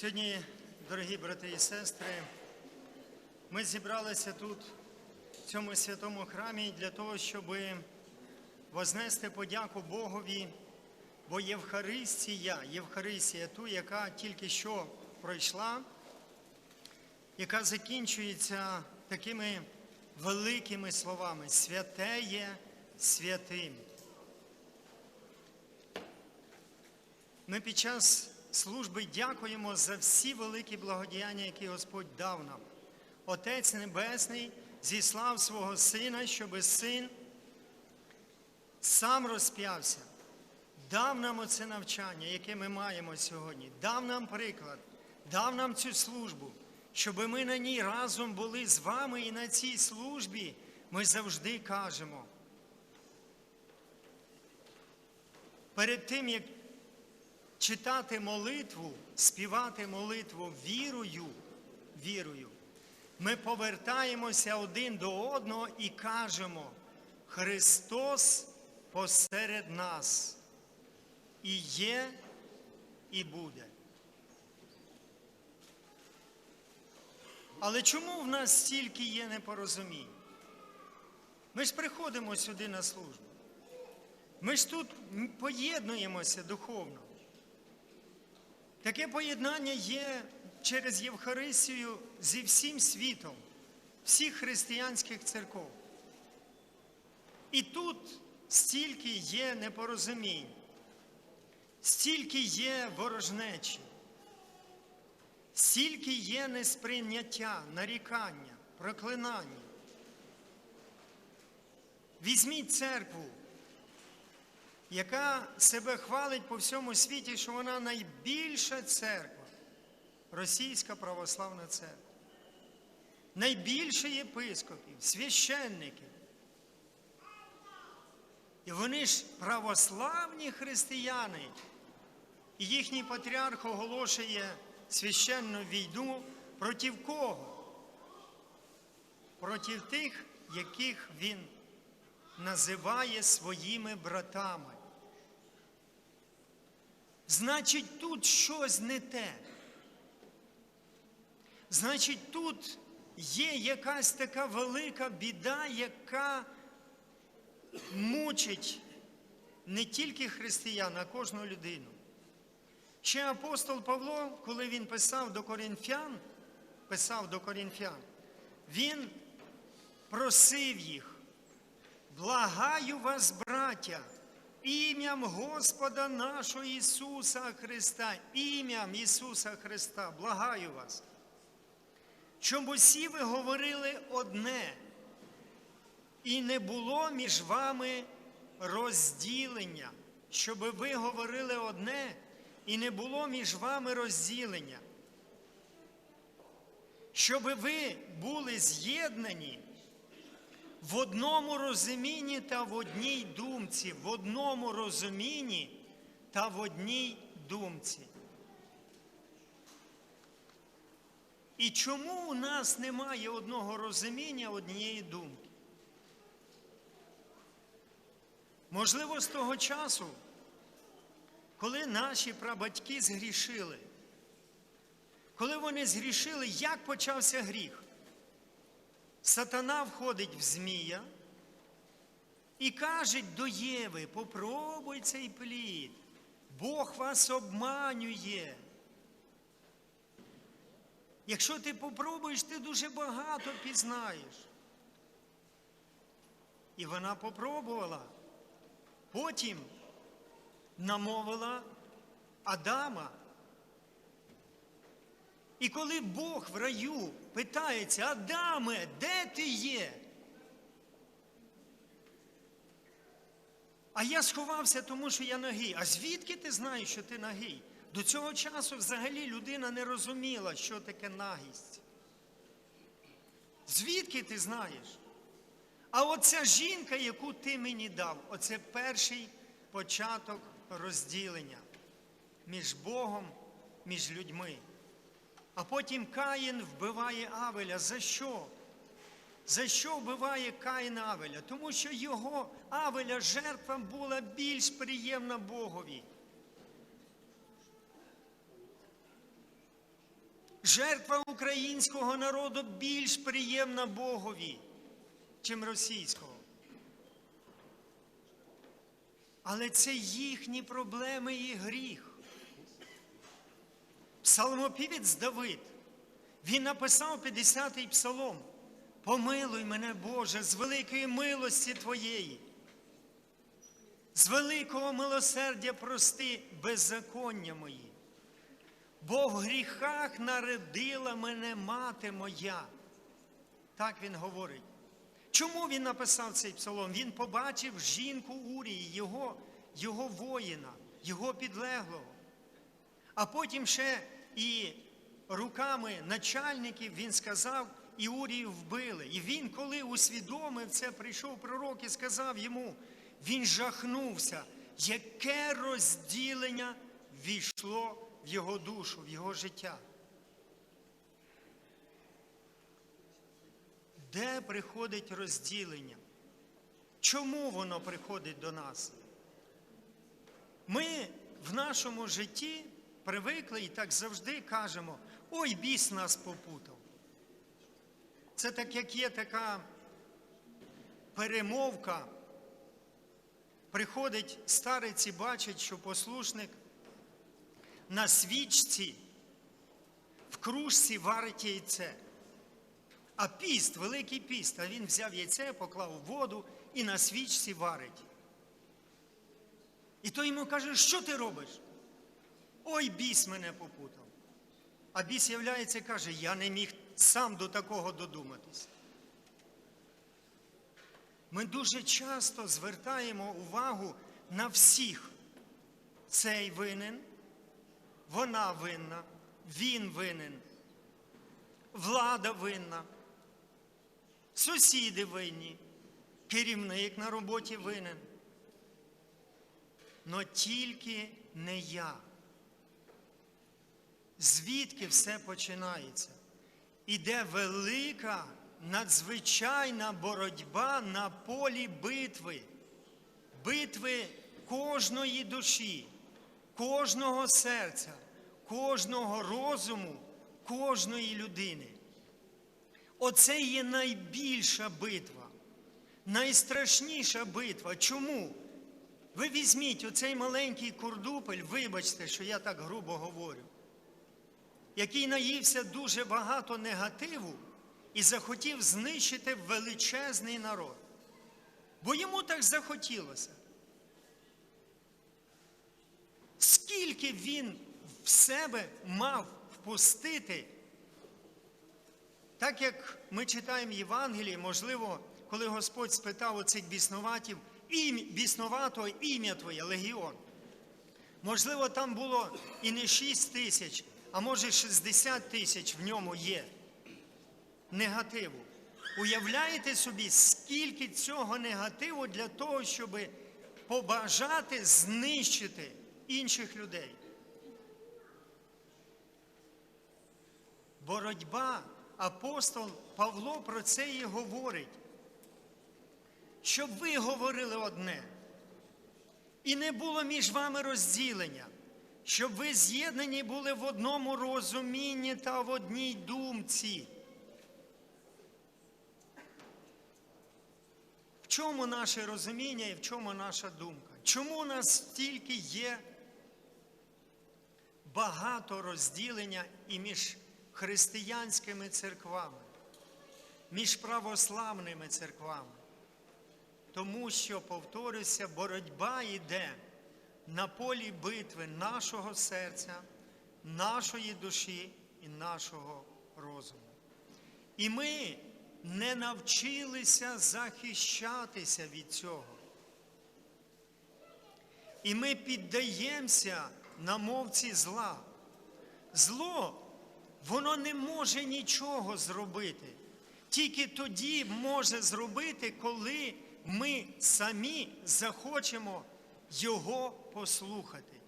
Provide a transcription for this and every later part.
Сьогодні, дорогі брати і сестри, ми зібралися тут, в цьому святому храмі, для того, щоб вознести подяку Богові, бо Євхаристія, Євхаристія, ту, яка тільки що пройшла, яка закінчується такими великими словами святе є святим. Ми під час служби дякуємо за всі великі благодіяння, які Господь дав нам. Отець Небесний зіслав свого Сина, щоби син сам розп'явся, дав нам оце навчання, яке ми маємо сьогодні, дав нам приклад, дав нам цю службу, щоб ми на ній разом були з вами і на цій службі ми завжди кажемо. Перед тим, як читати молитву, співати молитву вірою, вірою, ми повертаємося один до одного і кажемо, Христос посеред нас і є, і буде. Але чому в нас стільки є непорозумінь? Ми ж приходимо сюди на службу. Ми ж тут поєднуємося духовно. Таке поєднання є через Євхаристію зі всім світом, всіх християнських церков. І тут стільки є непорозумінь, стільки є ворожнечі, стільки є несприйняття, нарікання, проклинання. Візьміть церкву яка себе хвалить по всьому світі, що вона найбільша церква, Російська православна церква. Найбільше єпископів, священників. І вони ж православні християни. І їхній патріарх оголошує священну війну проти кого? Проти тих, яких він називає своїми братами. Значить, тут щось не те. Значить, тут є якась така велика біда, яка мучить не тільки християн, а кожну людину. Ще апостол Павло, коли він писав до корінфян, писав до корінфян, він просив їх, благаю вас, браття, ім'ям Господа нашого Ісуса Христа, ім'ям Ісуса Христа, благаю вас, щоб усі ви говорили одне, і не було між вами розділення, щоб ви говорили одне, і не було між вами розділення, щоб ви були з'єднані в одному розумінні та в одній думці, в одному розумінні та в одній думці. І чому у нас немає одного розуміння, однієї думки? Можливо, з того часу, коли наші прабатьки згрішили, коли вони згрішили, як почався гріх? Сатана входить в Змія і каже до Єви, попробуй цей плід, Бог вас обманює. Якщо ти попробуєш, ти дуже багато пізнаєш. І вона попробувала. Потім намовила Адама. І коли Бог в раю питається, Адаме, де ти є? А я сховався, тому що я нагий. А звідки ти знаєш, що ти нагий? До цього часу взагалі людина не розуміла, що таке нагість. Звідки ти знаєш? А оця жінка, яку ти мені дав, оце перший початок розділення між Богом, між людьми. А потім Каїн вбиває Авеля. За що? За що вбиває Каїн Авеля? Тому що його Авеля жертва була більш приємна Богові. Жертва українського народу більш приємна Богові, чим російського. Але це їхні проблеми і гріх. Псалмопівець Давид, він написав 50-й псалом. Помилуй мене, Боже, з великої милості Твоєї. З великого милосердя прости беззаконня мої. Бо в гріхах народила мене мати моя. Так він говорить. Чому він написав цей псалом? Він побачив жінку Урії, його, його воїна, його підлеглого. А потім ще і руками начальників він сказав, і Урію вбили. І він, коли усвідомив це, прийшов пророк і сказав йому, він жахнувся, яке розділення війшло в його душу, в його життя. Де приходить розділення? Чому воно приходить до нас? Ми в нашому житті привикли і так завжди кажемо, ой, біс нас попутав. Це так, як є така перемовка. Приходить старець і бачить, що послушник на свічці в кружці варить яйце. А піст, великий піст, а він взяв яйце, поклав у воду і на свічці варить. І той йому каже, що ти робиш? Ой, біс мене попутав. А біс являється і каже, я не міг сам до такого додуматись. Ми дуже часто звертаємо увагу на всіх. Цей винен, вона винна, він винен, влада винна, сусіди винні, керівник на роботі винен. Но тільки не я. Звідки все починається? Іде велика надзвичайна боротьба на полі битви, битви кожної душі, кожного серця, кожного розуму, кожної людини. Оце є найбільша битва, найстрашніша битва. Чому? Ви візьміть оцей маленький курдупель, вибачте, що я так грубо говорю, який наївся дуже багато негативу і захотів знищити величезний народ. Бо йому так захотілося. Скільки він в себе мав впустити, так як ми читаємо Євангелії, можливо, коли Господь спитав оцих біснуватів, біснуватого ім'я Твоє, Легіон. Можливо, там було і не 6 тисяч, а може 60 тисяч в ньому є негативу. Уявляєте собі, скільки цього негативу для того, щоб побажати знищити інших людей. Боротьба, апостол Павло про це і говорить. Щоб ви говорили одне, і не було між вами розділення, щоб ви з'єднані були в одному розумінні та в одній думці. В чому наше розуміння і в чому наша думка? Чому у нас стільки є багато розділення і між християнськими церквами, між православними церквами? Тому що, повторюся, боротьба йде на полі битви нашого серця, нашої душі і нашого розуму. І ми не навчилися захищатися від цього. І ми піддаємося на мовці зла. Зло, воно не може нічого зробити. Тільки тоді може зробити, коли ми самі захочемо його послухати.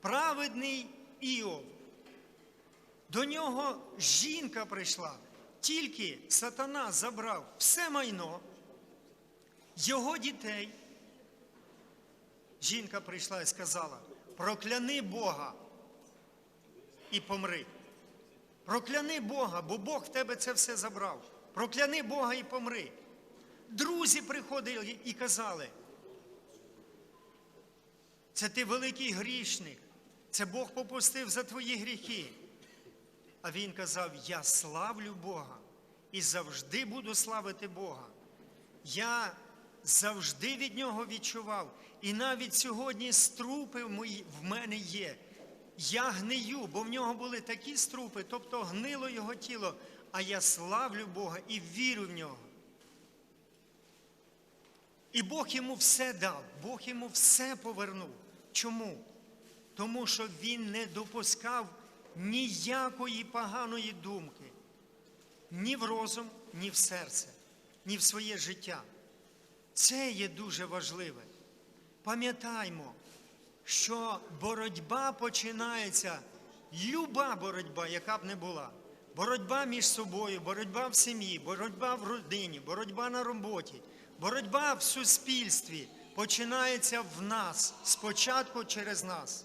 Праведний Іов. До нього жінка прийшла, тільки сатана забрав все майно, його дітей. Жінка прийшла і сказала: прокляни Бога. і помри. Прокляни Бога, бо Бог в тебе це все забрав. Прокляни Бога і помри. Друзі приходили і казали, це ти великий грішник, це Бог попустив за твої гріхи. А він казав: Я славлю Бога і завжди буду славити Бога. Я завжди від нього відчував. І навіть сьогодні струпи в мене є. Я гнию, бо в нього були такі струпи, тобто гнило його тіло, а я славлю Бога і вірю в нього. І Бог йому все дав, Бог йому все повернув. Чому? Тому що він не допускав ніякої поганої думки ні в розум, ні в серце, ні в своє життя. Це є дуже важливе. Пам'ятаймо, що боротьба починається, люба боротьба, яка б не була. Боротьба між собою, боротьба в сім'ї, боротьба в родині, боротьба на роботі, боротьба в суспільстві починається в нас, спочатку через нас.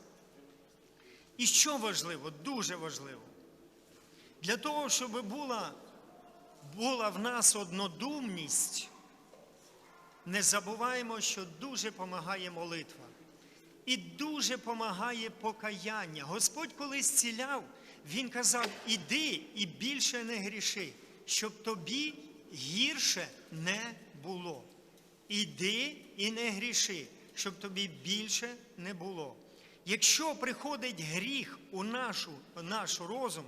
І що важливо, дуже важливо, для того, щоб була, була в нас однодумність, не забуваємо, що дуже допомагає молитва. І дуже допомагає покаяння. Господь колись ціляв, Він казав, іди і більше не гріши, щоб тобі гірше не було. Іди і не гріши, щоб тобі більше не було. Якщо приходить гріх у нашу, наш розум,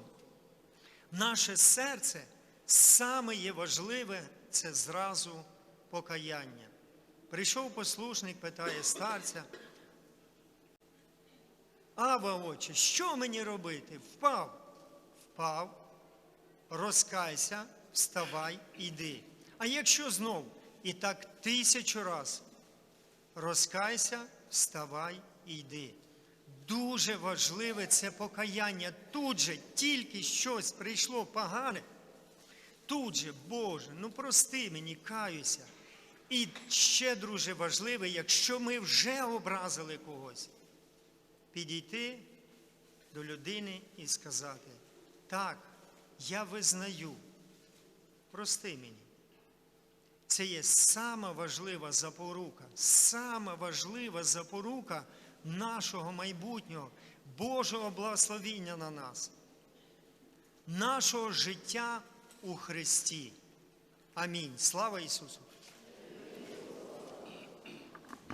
наше серце, саме є важливе це зразу покаяння. Прийшов послушник, питає старця, Ава, отче, що мені робити? Впав. Впав, розкайся, вставай, іди. А якщо знов, і так тисячу раз, розкайся, вставай і йди. Дуже важливе це покаяння. Тут же тільки щось прийшло погане. Тут же, Боже, ну прости мені, каюся. І ще дуже важливе, якщо ми вже образили когось, підійти до людини і сказати, так, я визнаю, прости мені. Це є сама важлива запорука, сама важлива запорука нашого майбутнього, Божого благословіння на нас, нашого життя у Христі. Амінь. Слава Ісусу!